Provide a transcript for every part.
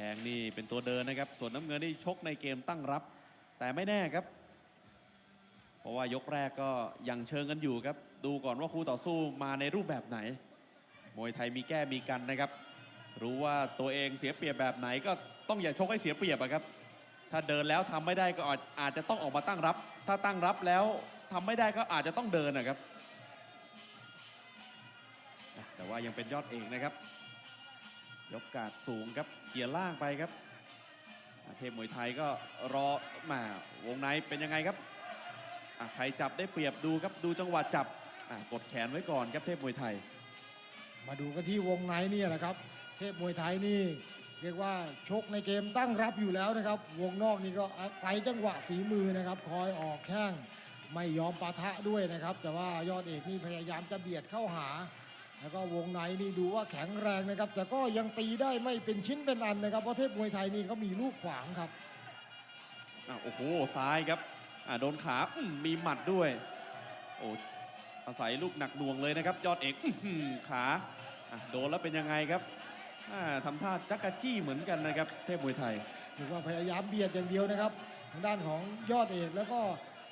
ดงนี่เป็นตัวเดินนะครับ ส่วนน้ำเงินนี่ชกในเกมตั้งรับ แต่ไม่แน่ครับ เพราะว่ายกแรกก็ยังเชิงกันอยู่ครับ ดูก่อนว่าคู่ต่อสู้มาในรูปแบบไหน มวยไทยมีแก้มีกันนะครับ รู้ว่าตัวเองเสียเปรียบแบบไหนก็ต้องอย่าชกให้เสียเปรียบอะครับ ถ้าเดินแล้วทำไม่ได้ก็อาจอาจจะต้องออกมาตั้งรับ ถ้าตั้งรับแล้วทำไม่ได้ก็อาจจะต้องเดินนะครับ แต่ว่ายังเป็นยอดเอกนะครับ ยกกาดสูงครับเกี่ยร์ล่างไปครับอะเทพมวยไทยก็รอมาวงในเป็นยังไงครับใครจับได้เปรียบดูครับดูจังหวะจับกดแขนไว้ก่อนครับเทพมวยไทย มาดูกันที่วงในนี่แหละครับ เทพมวยไทยนี่เรียกว่าชกในเกมตั้งรับอยู่แล้วนะครับ วงนอกนี่ก็อาศัยจังหวะฝีมือนะครับ คอยออกแข้งไม่ยอมปะทะด้วยนะครับ แต่ว่ายอดเอกนี่พยายามจะเบียดเข้าหา แล้วก็วงในนี่ดูว่าแข็งแรงนะครับ แต่ก็ยังตีได้ไม่เป็นชิ้นเป็นอันนะครับเพราะเทพมวยไทยนี่เขามีลูกขวางครับอะโอ้โหซ้ายครับอะโดนขาอืมมีหมัดด้วยโอ้อาศัยลูกหนักหน่วงเลยนะครับ ยอดเอกอื้อหือขาอะโดนแล้วเป็นยังไงครับอ่าทำท่าจักกะจี้เหมือนกันนะครับ เทพมวยไทย หรือว่าพยายามเบียดอย่างเดียวนะครับ ทางด้านของยอดเอกแล้วก็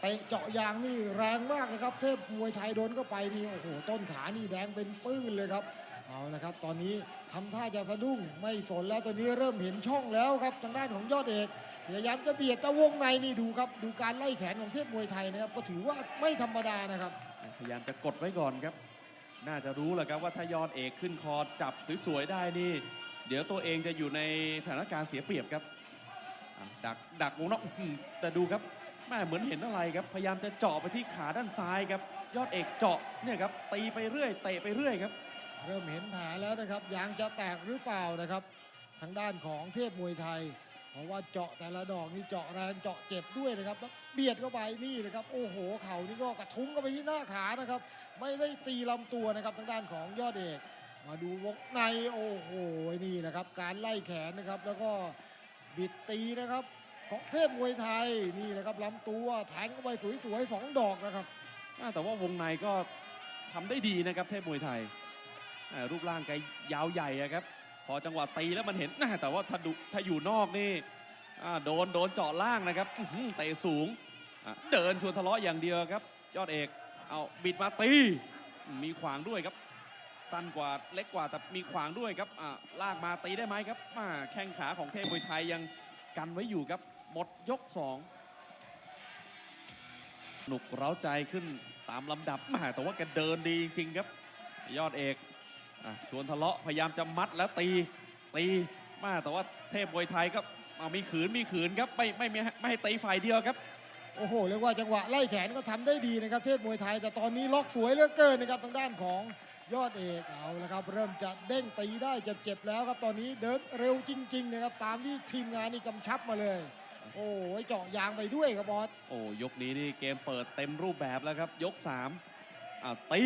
เตะเจาะยางนี่แรงมากนะครับ เทพมวยไทยโดนเข้าไปนี่โอ้โหต้นขานี่แดงเป็นปื้นเลยครับเอาละครับ ตอนนี้ทำท่าจะสะดุ้งไม่สนแล้วตอนนี้เริ่มเห็นช่องแล้วครับทางด้านของยอดเอกพยายามจะเบียดต่วงในนี่ดูครับ ดูการไล่แขนของเทพมวยไทยนะครับ ก็ถือว่าไม่ธรรมดานะครับ พยายามจะกดไว้ก่อนครับ น่าจะรู้แหละครับว่าถ้ายอดเอกขึ้นคอจับสวยๆได้นี่ เดี๋ยวตัวเองจะอยู่ในสถานการณ์เสียเปรียบครับดักดักวงนอกแต่ดูครับ แม่เหมือนเห็นอะไรครับ พยายามจะเจาะไปที่ขาด้านซ้ายครับ ยอดเอกเจาะเนี่ยครับตีไปเรื่อยเตะไปเรื่อยครับ เริ่มเห็นแผลแล้วนะครับยางจะแตกหรือเปล่านะครับ ทางด้านของเทพมวยไทย เพราะว่าเจาะแต่ละดอกนี่เจาะแรงเจาะเจ็บด้วยนะครับแล้วเบียดเข้าไปนี่นะครับโอ้โหเข่านี่ก็กระทุ้งเข้าไปที่หน้าขานะครับ ไม่ได้ตีลำตัวนะครับทางด้านของยอดเอกมาดูวงในโอ้โหนี่นะครับ การไล่แขนนะครับ แล้วก็บิดตีนะครับ ของเทพมวยไทยนี่นะครับลำตัวแทงเข้าไปสวยๆสองดอกนะครับแต่ว่าวงในก็ทำได้ดีนะครับเทพมวยไทย รูปร่างแกยาวใหญ่ครับ พอจังหวะตีแล้วมันเห็นแต่ว่าถ้าดูถ้าอยู่นอกนี่โดนโดนเจาะล่างนะครับเตะสูง เดินชวนทะเลาะอย่างเดียวครับ ยอดเอกเอาบิดมาตี มีขวางด้วยครับ สั้นกว่าเล็กกว่าแต่มีขวางด้วยครับอ่าลากมาตีได้ไหมครับแข้งขาของเทพมวยไทยยังกันไว้อยู่ครับ หมดยกสองสนุกเร้าใจขึ้นตามลำดับแมาแต่ว่าแกเดินดีจริงๆครับ ยอดเอกอชวนทะเลาะพยายามจะมัดแล้วตีตีแมาแต่ว่าเทพมวยไทยก็เอามีขืนมีขืนครับไม่ไม่ไม่ให้ตีฝ่ายเดียวครับโอ้โหเรียกว่าจังหวะไล่แขนก็ทำได้ดีนะครับเทพมวยไทยแต่ตอนนี้ล็อกสวยเหลือเกินนะครับทางด้านของยอดเอกเอาละครับ เริ่มจะเด้งตีได้จะเจ็บแล้วครับตอนนี้เดินเร็วจริง ๆ นะครับ ตามที่ทีมงานนี่กำชับมาเลย โอ้ยเจาะยางไปด้วยครับบอสโอ้ยกนี้นี่เกมเปิดเต็มรูปแบบแล้วครับ ยก3อ่าตี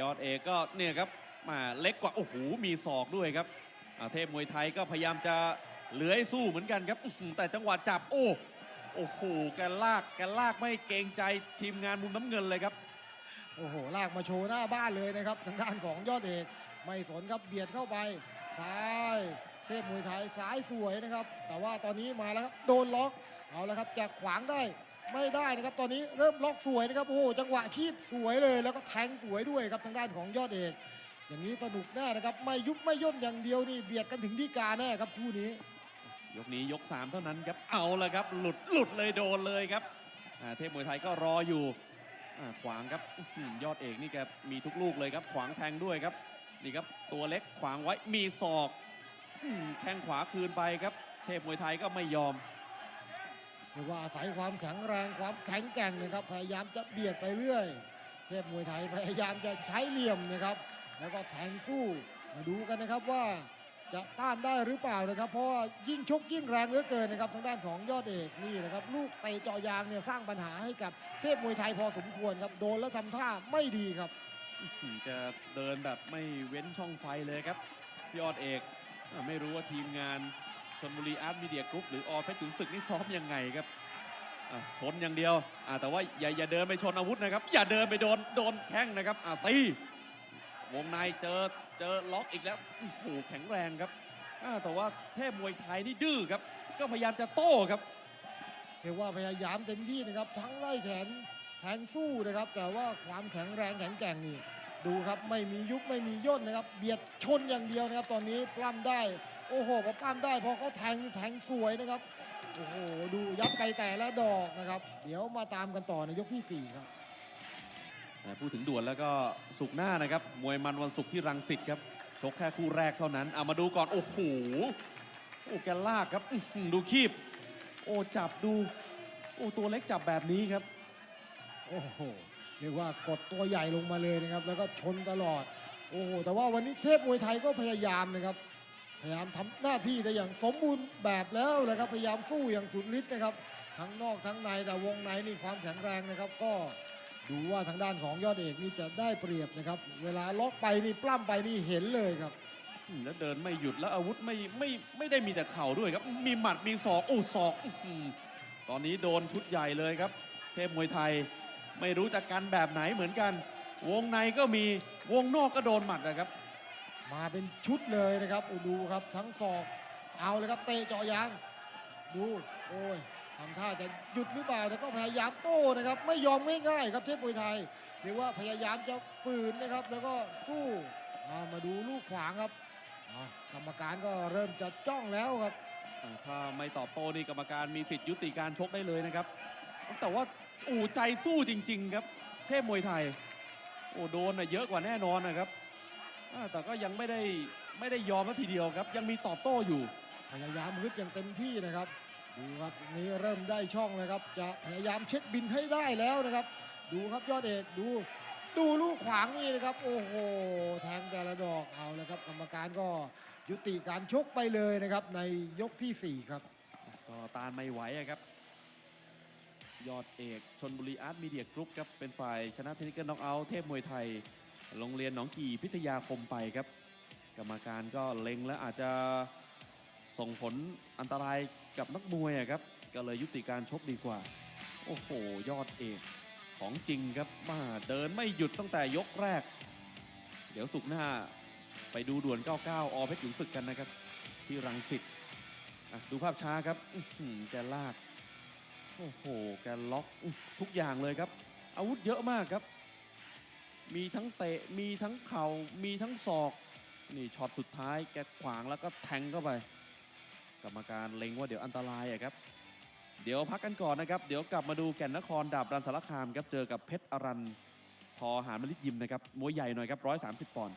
ยอดเอกก็เนี่ยครับมาเล็กกว่าโอ้โหมีศอกด้วยครับอ่าเทพมวยไทยก็พยายามจะเลื้อยสู้เหมือนกันครับอื้อหือแต่จังหวะจับโอ้โอ้โหแกลากแกลากไม่เกรงใจทีมงานมุมน้ำเงินเลยครับ โอ้โหลากมาโชว์หน้าบ้านเลยนะครับทางด้านของยอดเอกไม่สนครับเบียดเข้าไปซ้าย เทพมวยไทยซ้ายสวยนะครับ แต่ว่าตอนนี้มาแล้วครับโดนล็อกเอาละครับจะขวางได้ไม่ได้นะครับ ตอนนี้เริ่มล็อกสวยนะครับโอ้โหจังหวะคีบสวยเลย แล้วก็แทงสวยด้วยครับทางด้านของยอดเอกอย่างนี้สนุกแน่นะครับไม่ยุบไม่ย่นอย่างเดียวนี่เบียดกันถึงที่กาแน่ครับคู่นี้ ยกนี้ยก 3 เท่านั้นครับเอาละครับ หลุดหลุดเลยโดนเลยครับเทพมวยไทยก็รออยู่ขวางครับอยอดเอกนี่แกมีทุกลูกเลยครับ ขวางแทงด้วยครับนี่ครับตัวเล็กขวางไว้มีศอก แข้งขวาคืนไปครับ เทพมวยไทยก็ไม่ยอมเรียกว่าอาศัยความแข็งแรงความแข็งแกร่งนะครับพยายามจะเบียดไปเรื่อย เทพมวยไทยพยายามจะใช้เหลี่ยมนะครับ แล้วก็แทงสู้มาดูกันนะครับว่าจะต้านได้หรือเปล่านะครับ เพราะว่ายิ่งชกยิ่งแรงเหลือเกินนะครับทางด้านของยอดเอกนี่นะครับลูกเตะเจาะยางเนี่ยสร้างปัญหาให้กับเทพมวยไทยพอสมควรครับโดนแล้วทำท่าไม่ดีครับอื้อหือจะเดินแบบไม่เว้นช่องไฟเลยครับยอดเอกอ่า ไม่รู้ว่าทีมงานชนบุรีอาร์ตมีเดียกรุ๊ปหรือออเพชรขุนศึกนี่ซ้อมยังไงครับชนอย่างเดียวแต่ว่าอย่าอย่าเดินไปชนอาวุธนะครับ อย่าเดินไปโดนโดนแข้งนะครับตีวงในเจอเจอล็อกอีกแล้วโอ้โหแข็งแรงครับแต่ว่าเทพมวยไทยนี่ดื้อครับ ก็พยายามจะโต้ครับเรียกว่าพยายามเต็มที่นะครับ ทั้งไล่แขนแทงสู้นะครับ แต่ว่าความแข็งแรงแข็งแกร่งนี่ ดูครับไม่มียุบไม่มีย่นนะครับ เบียดชนอย่างเดียวนะครับ ตอนนี้ปล้ำได้ โอ้โหพอปล้ำได้พอเขาแทงนี่แทงสวยนะครับโอ้โหดูยับไกลแต่ละดอกนะครับ เดี๋ยวมาตามกันต่อในยกที่สี่ครับแต่พูดถึงด่วนแล้วก็สุกร์หน้านะครับ มวยมันวันศุกร์ที่รังสิตครับชกแค่คู่แรกเท่านั้นเอามาดูก่อนโอ้โหโอ้แกลากครับอื้อหือดูคีบ โอ้จับดู โอ้ตัวเล็กจับแบบนี้ครับ โอ้โห เรียกว่ากดตัวใหญ่ลงมาเลยนะครับ แล้วก็ชนตลอด โอ้โห แต่ว่าวันนี้เทพมวยไทยก็พยายามนะครับ พยายามทำหน้าที่ได้อย่างสมบูรณ์แบบแล้วนะครับ พยายามสู้อย่างสุดฤทธิ์นะครับ ทั้งนอกทั้งใน แต่วงในนี่ความแข็งแรงนะครับ ก็ดูว่าทางด้านของยอดเอกนี่จะได้เปรียบนะครับ เวลาล็อกไปนี่ปล้ำไปนี่เห็นเลยครับแล้วเดินไม่หยุดแล้วอาวุธไม่ไม่ไม่ได้มีแต่เข่าด้วยครับ มีหมัดมีศอกโอ้ศอกตอนนี้โดนชุดใหญ่เลยครับ เทพมวยไทย ไม่รู้จะกันแบบไหนเหมือนกัน วงในก็มีวงนอกก็โดนหมัดนะครับ มาเป็นชุดเลยนะครับอ้ดูครับทั้งศอก เอาเลยครับเตะเจาะยาง ดูโอ้ยทำท่าจะหยุดหรือเปล่าแต่ก็พยายามโต้นะครับ ไม่ยอมง่ายๆครับเทพมวยไทยเรียกว่าพยายามจะฝืนนะครับ แล้วก็สู้ามาดูลูกขวางครับกรรมการก็เริ่มจะจ้องแล้วครับ ถ้าไม่ตอบโต้นี่กรรมการมีสิทธิ์ยุติการชกได้เลยนะครับ แต่ว่าอู่ใจสู้จริง ๆ ครับ เทพมวยไทย โอ้โดนน่ะเยอะกว่าแน่นอนนะครับอ่าแต่ก็ยังไม่ได้ไม่ได้ยอมแล้วทีเดียวครับ ยังมีตอบโต้อยู่ พยายามฮึดอย่างเต็มที่นะครับ ดูครับนี่เริ่มได้ช่องแล้วครับ จะพยายามเช็คบินให้ได้แล้วนะครับ ดูครับยอดเอกดู ดูลูกขวางนี่นะครับ โอ้โหแทงแต่ละดอกเอาแล้วครับ กรรมการก็ยุติการชกไปเลยนะครับ ในยกทีสี่4ครับ ก็ตานไม่ไหวอะครับ ยอดเอกชนบุรีอาร์ตมีเดียกรุ๊ปครับเป็นฝ่ายชนะเทคนิคน็อกเอาท์เทพมวยไทย โรงเรียนหนองกี่พิทยาคมไปครับ กรรมการก็เล็งและอาจจะส่งผลอันตรายกับนักมวยครับ ก็เลยยุติการชกดีกว่า โอ้โห ยอดเอกของจริงครับมาเดินไม่หยุดตั้งแต่ยกแรก เดี๋ยวสุกหน้าไปดูด่วน 99 อเพชรขุนศึกกันนะครับ ที่รังสิตดูภาพช้าครับอื้อหือแกลาก โอ้โห แกล็อกทุกอย่างเลยครับ อาวุธเยอะมากครับ มีทั้งเตะ มีทั้งเข่า มีทั้งศอก นี่ช็อตสุดท้ายแกขวางแล้วก็แทงเข้าไป กรรมการเล็งว่าเดี๋ยวอันตรายอะครับ เดี๋ยวพักกันก่อนนะครับ เดี๋ยวกลับมาดูแก่นนครดาบรันสารคามครับ เจอกับเพชรอรันทอหารมลิตยิมนะครับ มวยใหญ่หน่อยครับ130ปอนด์